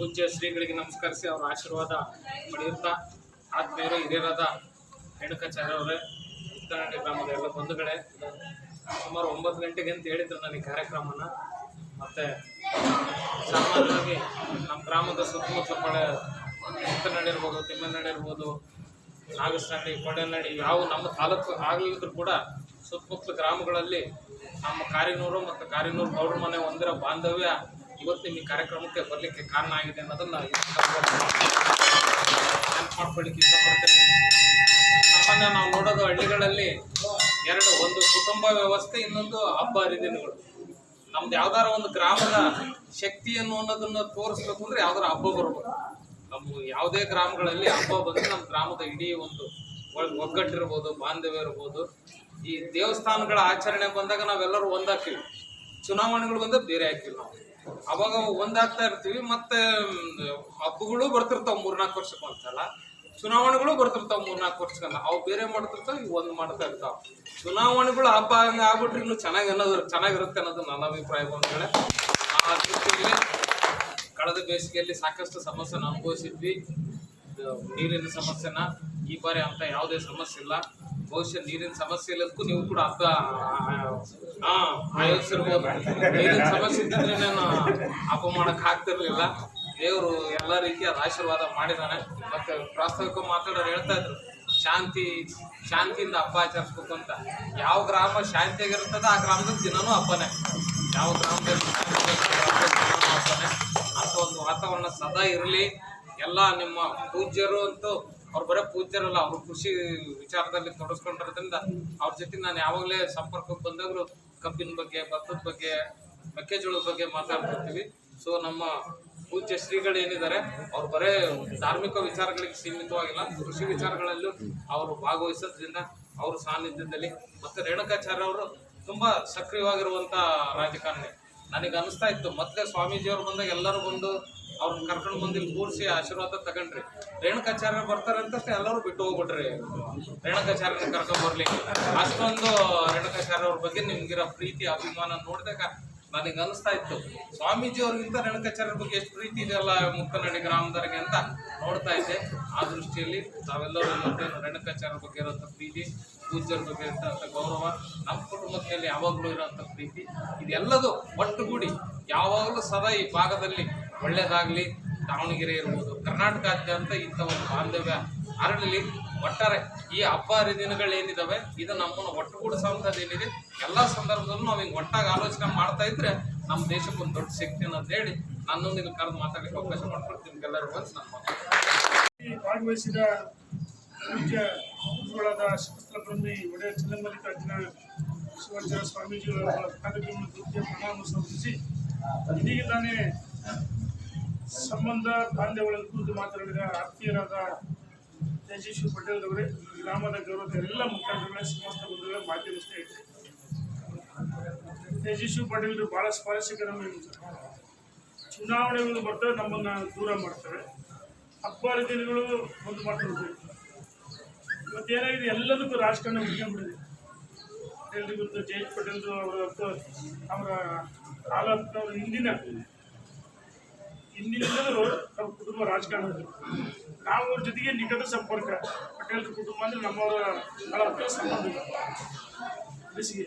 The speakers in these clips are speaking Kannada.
ಪೂಜ್ಯ ಶ್ರೀಗಳಿಗೆ ನಮಸ್ಕರಿಸಿ ಅವರ ಆಶೀರ್ವಾದ ಪಡೆಯುತ್ತಾ ಆತ್ಮೀಯರು ಹಿರಿಯರಾದ ರೇಣುಕಾಚಾರ್ಯ ಅವರೇ ಉತ್ತರಹಳ್ಳಿ ಗ್ರಾಮದ ಎಲ್ಲ ಬಂಧುಗಳೇ, ಸುಮಾರು ಒಂಬತ್ತು ಗಂಟೆಗೆ ಅಂತ ಹೇಳಿದ್ರು ನನಗೆ ಕಾರ್ಯಕ್ರಮನ. ಮತ್ತು ಸಾಮಾನ್ಯವಾಗಿ ನಮ್ಮ ಗ್ರಾಮದ ಸುತ್ತಮುತ್ತಲ ಕಡೆ ಉತ್ತರನಾಡು ಇರ್ಬೋದು ತಿಮ್ಮನಾಡು ಇರ್ಬೋದು ನಾಗಸನಹಳ್ಳಿ, ಕೊಂಡನಹಳ್ಳಿ, ಯಾವ ನಮ್ಮ ತಾಲೂಕು ಆಗಲಿದ್ರು ಕೂಡ ಸುತ್ತಮುತ್ತಲ ಗ್ರಾಮಗಳಲ್ಲಿ ನಮ್ಮ ಕಾರಿನೂರು ಮತ್ತು ಕಾರಿನೂರು ಗೌಡ್ರ ಮನೆ ಹೊಂದಿರೋ ಬಾಂಧವ್ಯ ಇವತ್ತು ನಿಮ್ಮ ಈ ಕಾರ್ಯಕ್ರಮಕ್ಕೆ ಬರಲಿಕ್ಕೆ ಕಾರಣ ಆಗಿದೆ ಅನ್ನೋದನ್ನು ಈ ಮಾಡ್ಕೊಳ್ಳಿಕ್ಕೆ ಇಷ್ಟಪಡ್ತೇನೆ. ಸಾಮಾನ್ಯ ನಾವು ನೋಡೋದು ಹಳ್ಳಿಗಳಲ್ಲಿ ಎರಡು, ಒಂದು ಕುಟುಂಬ ವ್ಯವಸ್ಥೆ, ಇನ್ನೊಂದು ಹಬ್ಬ ಹರಿದಿನಗಳು. ನಮ್ದು ಯಾವ್ದಾರ ಒಂದು ಗ್ರಾಮದ ಶಕ್ತಿಯನ್ನು ಅನ್ನೋದನ್ನ ತೋರಿಸ್ಬೇಕು ಅಂದ್ರೆ ಯಾವ್ದಾರ ಹಬ್ಬ ಬರ್ಬೇಕು. ನಮ್ಮ ಯಾವುದೇ ಗ್ರಾಮಗಳಲ್ಲಿ ಹಬ್ಬ ಬಂದ್ರೆ ನಮ್ಮ ಗ್ರಾಮದ ಇಡೀ ಒಂದು ಒಗ್ಗಟ್ಟು ಒಗ್ಗಟ್ಟಿರ್ಬೋದು, ಬಾಂಧವ್ಯ ಇರ್ಬೋದು. ಈ ದೇವಸ್ಥಾನಗಳ ಆಚರಣೆ ಬಂದಾಗ ನಾವೆಲ್ಲರೂ ಒಂದಾಕ್ತೀವಿ ಚುನಾವಣೆಗಳು ಬಂದಾಗ ಬೇರೆ ಹಾಕಿವಿ ನಾವು. ಅವಾಗ ಒಂದಾಗ್ತಾ ಇರ್ತೀವಿ, ಮತ್ತೆ ಹಬ್ಬಗಳು ಬರ್ತಿರ್ತಾವ ಮೂರ್ನಾಲ್ಕು ವರ್ಷಕ್ಕೆ ಒಂದ್ಸಲ. ಚುನಾವಣೆಗಳು ಬರ್ತಿರ್ತಾವ ಮೂರ್ನಾಲ್ಕು ವರ್ಷಕ್ಕಲ್ಲ. ಅವು ಬೇರೆ ಮಾಡ್ತಿರ್ತಾವ, ಇವು ಒಂದು ಮಾಡ್ತಾ ಇರ್ತಾವ. ಚುನಾವಣೆಗಳು ಹಬ್ಬ ಹಂಗ ಆಗ್ಬಿಟ್ರೆ ಇನ್ನು ಚೆನ್ನಾಗಿ ಅನ್ನೋದು, ಚೆನ್ನಾಗಿರುತ್ತೆ ಅನ್ನೋದು ನನ್ನ ಅಭಿಪ್ರಾಯ ಬಂದ್ಮೇಲೆ. ಆ ದೃಷ್ಟಿಯಲ್ಲಿ ಕಳೆದ ಬೇಸಿಗೆಯಲ್ಲಿ ಸಾಕಷ್ಟು ಸಮಸ್ಯೆನ ಅನುಭವಿಸಿದ್ವಿ. ನೀರಿನ ಸಮಸ್ಯೆನ ಈ ಬಾರಿ ಅಂತ ಯಾವುದೇ ಸಮಸ್ಯೆ ಇಲ್ಲ. ಬಹುಶಃ ನೀರಿನ ಸಮಸ್ಯೆ ಇಲ್ಲದಕ್ಕೂ ನೀವು ಕೂಡ ಅರ್ಥ ಆಯೋಜಿಸಿರ್ಬೋದು. ನೀರಿನ ಸಮಸ್ಯೆ ಇದ್ದಿದ್ರೆ ನಾನು ಹಬ್ಬ ಮಾಡಕ್ ಆಗ್ತಿರ್ಲಿಲ್ಲ. ದೇವರು ಎಲ್ಲ ರೀತಿಯ ಆಶೀರ್ವಾದ ಮಾಡಿದಾನೆ. ಮತ್ತೆ ಪ್ರಾಸ್ತಾವಿಕ ಮಾತಾಡೋರು ಹೇಳ್ತಾ ಇದ್ರು, ಶಾಂತಿ, ಶಾಂತಿಯಿಂದ ಹಬ್ಬ ಆಚರಿಸ್ಬೇಕು ಅಂತ. ಯಾವ ಗ್ರಾಮ ಶಾಂತಿಯಾಗಿರ್ತದೆ ಆ ಗ್ರಾಮದಲ್ಲಿ ದಿನನೂ ಹಬ್ಬನೇ. ಯಾವ ಗ್ರಾಮದಲ್ಲಿ ಹಬ್ಬನೇ. ಅಂತ ಒಂದು ವಾತಾವರಣ ಸದಾ ಇರಲಿ. ಎಲ್ಲ ನಿಮ್ಮ ಪೂಜ್ಯರು ಅಂತೂ ಅವ್ರು ಬರೋ ಪೂಜ್ಯರಲ್ಲ ಅವ್ರ ಕೃಷಿ ವಿಚಾರದಲ್ಲಿ ತೊಡಸ್ಕೊಂಡಿರೋದ್ರಿಂದ ಅವ್ರ ಜೊತೆ ನಾನು ಯಾವಾಗಲೇ ಸಂಪರ್ಕಕ್ಕೆ ಬಂದಾಗಲೂ ಕಬ್ಬಿನ ಬಗ್ಗೆ, ಭತ್ತದ ಬಗ್ಗೆ, ಮೆಕ್ಕೆಜೋಳದ ಬಗ್ಗೆ ಮಾತಾಡ್ತಿರ್ತೀವಿ. ಸೊ ನಮ್ಮ ಪೂಜ್ಯ ಶ್ರೀಗಳು ಏನಿದ್ದಾರೆ ಅವ್ರು ಬರೇ ಧಾರ್ಮಿಕ ವಿಚಾರಗಳಿಗೆ ಸೀಮಿತವಾಗಿಲ್ಲ. ಕೃಷಿ ವಿಚಾರಗಳಲ್ಲೂ ಅವರು ಭಾಗವಹಿಸೋದ್ರಿಂದ ಅವ್ರ ಸಾನ್ನಿಧ್ಯದಲ್ಲಿ ಮತ್ತು ರೇಣುಕಾಚಾರ್ಯ ಅವರು ತುಂಬ ಸಕ್ರಿಯವಾಗಿರುವಂಥ ರಾಜಕಾರಣಿ. ನನಗೆ ಅನಿಸ್ತಾ ಇತ್ತು ಮತ್ತೆ ಸ್ವಾಮೀಜಿಯವರು ಬಂದಾಗ ಎಲ್ಲರೂ ಬಂದು ಅವ್ರನ್ನ ಕರ್ಕೊಂಡು ಬಂದು ಇಲ್ಲಿ ಕೂರಿಸಿ ಆಶೀರ್ವಾದ ತಗೊಂಡ್ರಿ. ರೇಣುಕಾಚಾರ್ಯ ಬರ್ತಾರೆ ಅಂತ ಎಲ್ಲರೂ ಬಿಟ್ಟು ಹೋಗ್ಬಿಟ್ರಿ. ರೇಣುಕಾಚಾರ್ಯನ ಕರ್ಕೊಂಡು ಬರ್ಲಿ ಅಷ್ಟೊಂದು ರೇಣುಕಾಚಾರ್ಯ ಅವ್ರ ಬಗ್ಗೆ ನಿಮ್ಗಿರೋ ಪ್ರೀತಿ, ಅಭಿಮಾನ ನೋಡಿದಾಗ ನನಗೆ ಅನಿಸ್ತಾ ಇತ್ತು. ಸ್ವಾಮೀಜಿ ಅವ್ರಿಗಿಂತ ರೇಣುಕಾಚಾರ್ಯರ ಬಗ್ಗೆ ಎಷ್ಟು ಪ್ರೀತಿ ಇದೆಯಲ್ಲ ಮುಕ್ಕನಹಳ್ಳಿ ಗ್ರಾಮದವರಿಗೆ ಅಂತ ನೋಡ್ತಾ ಇದ್ದೆ. ಆ ದೃಷ್ಟಿಯಲ್ಲಿ ನಾವೆಲ್ಲರೂ ಮತ್ತೆ ರೇಣುಕಾಚಾರ್ಯರ ಬಗ್ಗೆ ಇರೋಂಥ ಪ್ರೀತಿ, ಪೂಜ್ಯರ ಬಗ್ಗೆ ಇರೋಂಥ ಗೌರವ, ನಮ್ಮ ಕುಟುಂಬದ ಮೇಲೆ ಯಾವಾಗಲೂ ಇರೋಂಥ ಪ್ರೀತಿ, ಇದೆಲ್ಲದು ಒಟ್ಟುಗೂಡಿ ಯಾವಾಗಲೂ ಸದಾ ಈ ಭಾಗದಲ್ಲಿ ಒಳ್ಳೇದಾಗಲಿ, ದಾವಣಗೆರೆ ಇರ್ಬೋದು, ಕರ್ನಾಟಕಾದ್ಯಂತ ಇಂಥ ಒಂದು ಬಾಂಧವ್ಯ ಹರಡಲಿ ಒಟ್ಟಾರೆ ಈ ಹಬ್ಬ ಹರಿದಿನಗಳು ಏನಿದಾವೆ, ಇದು ನಮ್ಮನ್ನು ಒಟ್ಟುಗೂಡಿಸುವಂಥದ್ದು ಏನಿದೆ ಎಲ್ಲ ಸಂದರ್ಭದಲ್ಲೂ ನಾವು ಹಿಂಗೆ ಒಟ್ಟಾಗಿ ಆಲೋಚನೆ ಮಾಡ್ತಾ ಇದ್ರೆ ನಮ್ಮ ದೇಶಕ್ಕೆ ಒಂದು ದೊಡ್ಡ ಶಕ್ತಿ ಅನ್ನೋದು ಹೇಳಿ ನನ್ನೊಂದಿಗೆ ಕರೆದು ಮಾತಾಡಲಿಕ್ಕೆ ಅವಕಾಶ ಮಾಡ್ಕೊಡ್ತೀನಿ ಎಲ್ಲರೂ ಅಂತ ನನ್ನ ಭಾಗವಹಿಸಿದ ಪೂಜ್ಯಗಳಾದ ಶಸ್ತ್ರ ಶಾಸ್ತ್ರಬ್ರಹ್ಮಿ ಒಡೆಯ ಚನ್ನಮಲ್ಲಿಕಾರ್ಜುನ ಶಿವಾಚಾರ್ಯ ಸ್ವಾಮೀಜಿಗಳ ಕಾರ್ಯಕ್ರಮ ಕೃತ್ಯ ಪ್ರಣಾಮ ಸಮರ್ಪಿಸಿ ಇದೀಗ ತಾನೇ ಸಂಬಂಧ ಬಾಂಧವ್ಯಗಳನ್ನು ಕುರಿತು ಮಾತನಾಡಿದ ಆತ್ಮೀಯರಾದ ತೇಜಸ್ವಿ ಪಟೇಲ್ ಅವರೇ ಗ್ರಾಮದ ಗೌರವದ ಎಲ್ಲ ಮುಖಂಡರುಗಳೇ, ಸಮಸ್ತ ಬಂಧುಗಳೇ, ಮಾಧ್ಯಮ ಸ್ನೇಹಿತರೆ. ತೇಜಸ್ವಿ ಪಟೇಲರು ಬಹಳ ಸ್ಪರ್ಶಕರ ಚುನಾವಣೆಗಳು ಬರ್ತವೆ ನಮ್ಮನ್ನ ದೂರ ಮಾಡ್ತವೆ. ಹಬ್ಬ ದಿನಗಳು ಒಂದು ಮಾಡ್ತಾರೆ ಇವತ್ತೇನಾಗಿದೆ? ಎಲ್ಲದಕ್ಕೂ ರಾಜಕಾರಣ ಹುಡ್ಕೊಂಡ್ಬಿಟ್ಟಿದೆ ಎಲ್ರಿಗೂ ಜಯಂತ್ ಪಟೇಲ್ ಅವರ ಅವರ ಹಾಲತ್ನವ್ರ ಹಿಂದಿನ ಹಿಂದಿನಿಂದಲೂ ನಮ್ಮ ಕುಟುಂಬ ರಾಜಕಾರಣದಲ್ಲಿ. ನಾವು ಅವ್ರ ಜೊತೆಗೆ ನಿಕಟ ಸಂಪರ್ಕ, ಪಟೇಲ್ ಕುಟುಂಬ ಅಂದ್ರೆ ನಮ್ಮವರ ಬಹಳ ಹತ್ತಿರ ಸಂಬಂಧ ಬೇಸಿಗೆ.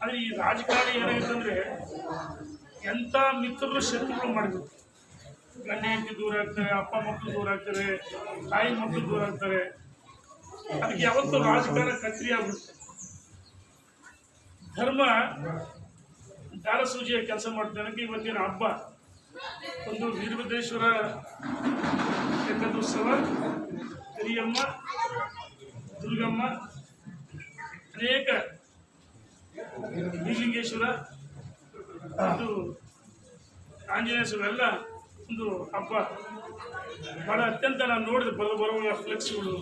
ಆದರೆ ಈ ರಾಜಕಾರಣ ಏನಾಗಿತ್ತಂದ್ರೆ ಎಂಥ ಮಿತ್ರರು ಶತ್ರುಗಳು ಮಾಡಿದ್ರು ಗಂಡ ಹೆಂಡತಿ ದೂರ ಆಗ್ತಾರೆ, ಅಪ್ಪ ಮಕ್ಕಳು ದೂರ ಆಗ್ತಾರೆ, ತಾಯಿ ಮಕ್ಕಳು ದೂರ ಆಗ್ತಾರೆ. ಅದಕ್ಕೆ ಯಾವತ್ತೂ ರಾಜಕಾರಣ ಕತ್ರಿ ಆಗ್ಬಿಡುತ್ತೆ. ಧರ್ಮ ದಾರಸೂಜಿಯ ಕೆಲಸ ಮಾಡ್ತಾನೆ ಇವತ್ತಿನ ಹಬ್ಬ. ಒಂದು ವೀರಭದ್ರೇಶ್ವರ ಏಕದೋತ್ಸವ ಕರಿಯಮ್ಮ ದುರ್ಗಮ್ಮ, ಅನೇಕ ಬೀಲಿಂಗೇಶ್ವರ ಒಂದು ಆಂಜನೇಯ ಎಲ್ಲ ಒಂದು ಹಬ್ಬ. ಭಾಳ ಅತ್ಯಂತ ನಾನು ನೋಡಿದೆ, ಬರೋ ಬರುವ ಫ್ಲೆಕ್ಸ್ಗಳು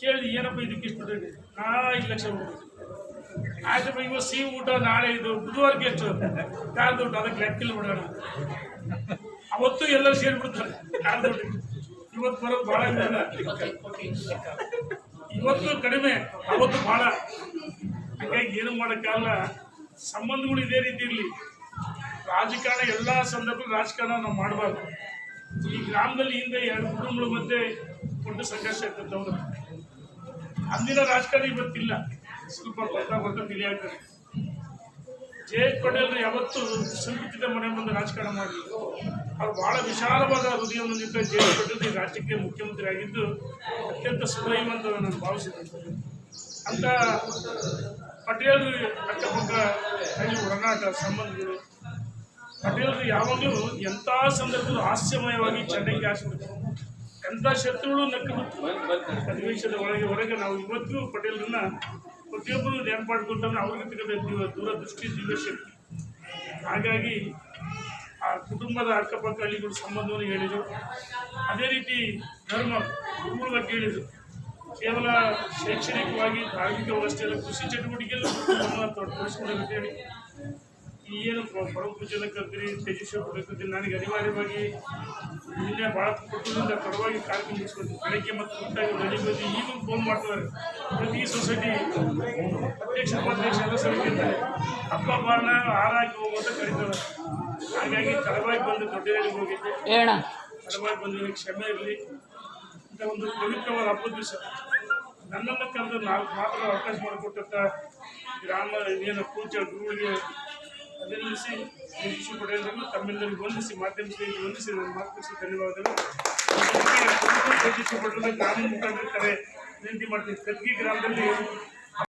ಕೇಳಿದೆ ಏನಪ್ಪ ಇದಕ್ಕೆ ಇಷ್ಟು ದುಡ್ಡು? ನಾ ಐದು ಲಕ್ಷ ಆಯ್ತು ಇವತ್ತು ಸಿಹಿ ಊಟ ನಾಳೆ ಇದು ಬುಧವಾರಕ್ಕೆ ಎಷ್ಟು? ಕಾರ್ ದುಡ್ಡು, ಅದಕ್ಕೆ ಲೆಕ್ಕಿಲ್ಲ ಬಿಡೋಣ. ಅವತ್ತು ಎಲ್ಲರೂ ಸೇರಿಬಿಡ್ತಾರೆ. ಇವತ್ತು ಬರೋದು ಬಹಳ. ಇವತ್ತು ಕಡಿಮೆ, ಅವತ್ತು ಬಹಳ ಹಾಗಾಗಿ ಏನು ಮಾಡೋಕ್ಕಾಗಲ್ಲ ಸಂಬಂಧಗಳು ಇದೇ ರೀತಿ ಇರಲಿ. ರಾಜಕಾರಣ ಎಲ್ಲ ಸಂದರ್ಭದಲ್ಲಿ ರಾಜಕಾರಣ ನಾವು ಮಾಡಬಾರ್ದು. ಈ ಗ್ರಾಮದಲ್ಲಿ ಹಿಂದೆ ಎರಡು ಕುಟುಂಬಗಳ ಮಧ್ಯೆ ದೊಡ್ಡ ಸಂಘರ್ಷ ಇರ್ತದವ್ರು ಅಂದಿನ ರಾಜಕಾರಣ ಇವತ್ತಿಲ್ಲ. ಸ್ವಲ್ಪ ಬರ್ತಾ ಬರ್ತಾ ತಿಳಿಯಾಗ್ತದೆ ಜೆ. ಪಟೇಲ್ ಯಾವತ್ತು ಸಂಕುಚಿತ ಮನೆ ಮುಂದೆ ರಾಜಕಾರಣ ಮಾಡಲಿಲ್ಲ. ಅವ್ರು ಬಹಳ ವಿಶಾಲವಾದ ಹೃದಯ ಹೊಂದಿದ್ದ ಜೆ ಎಚ್ ಈ ರಾಜ್ಯಕ್ಕೆ ಮುಖ್ಯಮಂತ್ರಿ ಆಗಿದ್ದು ಅತ್ಯಂತ ಸುದೈವಂತ ನಾನು ಭಾವಿಸಿದ್ದೇನೆ ಅಂತ ಪಟೇಲ್ ಅಕ್ಕಪಕ್ಕ ಹಳ್ಳಿ ಒಡನಾಟ ಸಂಬಂಧಗಳು, ಪಟೇಲ್ರು ಯಾವಾಗಲೂ ಎಂಥ ಸಂದರ್ಭದಲ್ಲೂ ಹಾಸ್ಯಮಯವಾಗಿ ಚೆನ್ನಾಗಿ ಹಾಸ್ಬಿಡ್ತಾರೆ ಎಂಥ ಶತ್ರುಗಳು ನಕ್ಕ ಅಧಿವೇಶನದ ಒಳಗೆ, ಹೊರಗೆ ನಾವು ಇವತ್ತು ಪಟೇಲ್ರನ್ನ ಪ್ರತಿಯೊಬ್ಬರು ನೆನಪಾಡ್ಕೊಂಡ್ರೆ ಅವ್ರಿಗೆ ತೆಗೆದ ದೂರದೃಷ್ಟಿ ದಿವ್ಯಶಕ್ತಿ ಹಾಗಾಗಿ ಆ ಕುಟುಂಬದ ಅಕ್ಕಪಕ್ಕ ಹಳ್ಳಿಗಳು ಸಂಬಂಧವನ್ನು ಹೇಳಿದರು. ಅದೇ ರೀತಿ ಧರ್ಮ ಗುರುಗಳ ಬಗ್ಗೆ ಹೇಳಿದರು ಕೇವಲ ಶೈಕ್ಷಣಿಕವಾಗಿ ಧಾರ್ಮಿಕ ಅಲ್ಲ, ಕೃಷಿ ಚಟುವಟಿಕೆಯಲ್ಲೂ ಅಂತ ಈ ಏನು ಪರಮ ಪೂಜೆಯನ್ನು ಕರ್ತೀರಿ ತೇಜಸ್ವಿ ನನಗೆ ಅನಿವಾರ್ಯವಾಗಿ ನಿನ್ನೆ ಭಾಳ ಕುಟುಂಬದಿಂದ ತಡವಾಗಿ ಕಾರ್ಯಕ್ರಮ ಮುಗಿಸ್ಕೊಂಡು ಬೆಳಗ್ಗೆ ಮತ್ತು ಮುಟ್ಟಾಗಿ ಮನೆ ಬಂದು ಈಗಲೂ ಫೋನ್ ಮಾಡ್ತಾರೆ ಪ್ರತಿ ಸೊಸೈಟಿ ಅಧ್ಯಕ್ಷ ಉಪಾಧ್ಯಕ್ಷ ಎಲ್ಲ ಸರಿಗಿರ್ತಾರೆ ಅಪ್ಪ ಬಾರಣ ಹಾರಾಗಿ ಹೋಗುವಂತ ಕರೀತಾರೆ. ಹಾಗಾಗಿ ತಡವಾಗಿ ಬಂದು ದೊಡ್ಡದಾಗಿ ಹೋಗಿದ್ದೆ. ತಡವಾಗಿ ಬಂದು ಕ್ಷಮೆ ಇರಲಿ. ಇಂಥ ಒಂದು ಪವಿತ್ರವಾದ ಹಬ್ಬದ ದಿವಸ. ನನ್ನನ್ನು ಕರೆದು ನಾಲ್ಕು ಮಾತ್ರ ಅವಕಾಶ ಮಾಡಿಕೊಟ್ಟಂಥ ಗ್ರಾಮ ಏನು ಪೂಜೆ ಗುರುಗಳಿಗೆ ಅಭಿನಂದಿಸಿ ಯಶಸ್ವಿ ಪಡೆಯಲು ತಮ್ಮೆಲ್ಲರಿಗೂ ವಂದಿಸಿ, ಮಾಧ್ಯಮ ಸ್ನೇಹಿತರು ವಂದಿಸಿ ನನ್ನ ಮಾತುಕತೆ ಧನ್ಯವಾದಗಳು. ಯಶಸ್ವಿ ಪಡೆದ ಮುಖಾಂತರ ಮುಖಂಡರಿರ್ತಾರೆ ವಿನಂತಿ ಮಾಡ್ತೀನಿ ಕದ್ಗಿ ಗ್ರಾಮದಲ್ಲಿ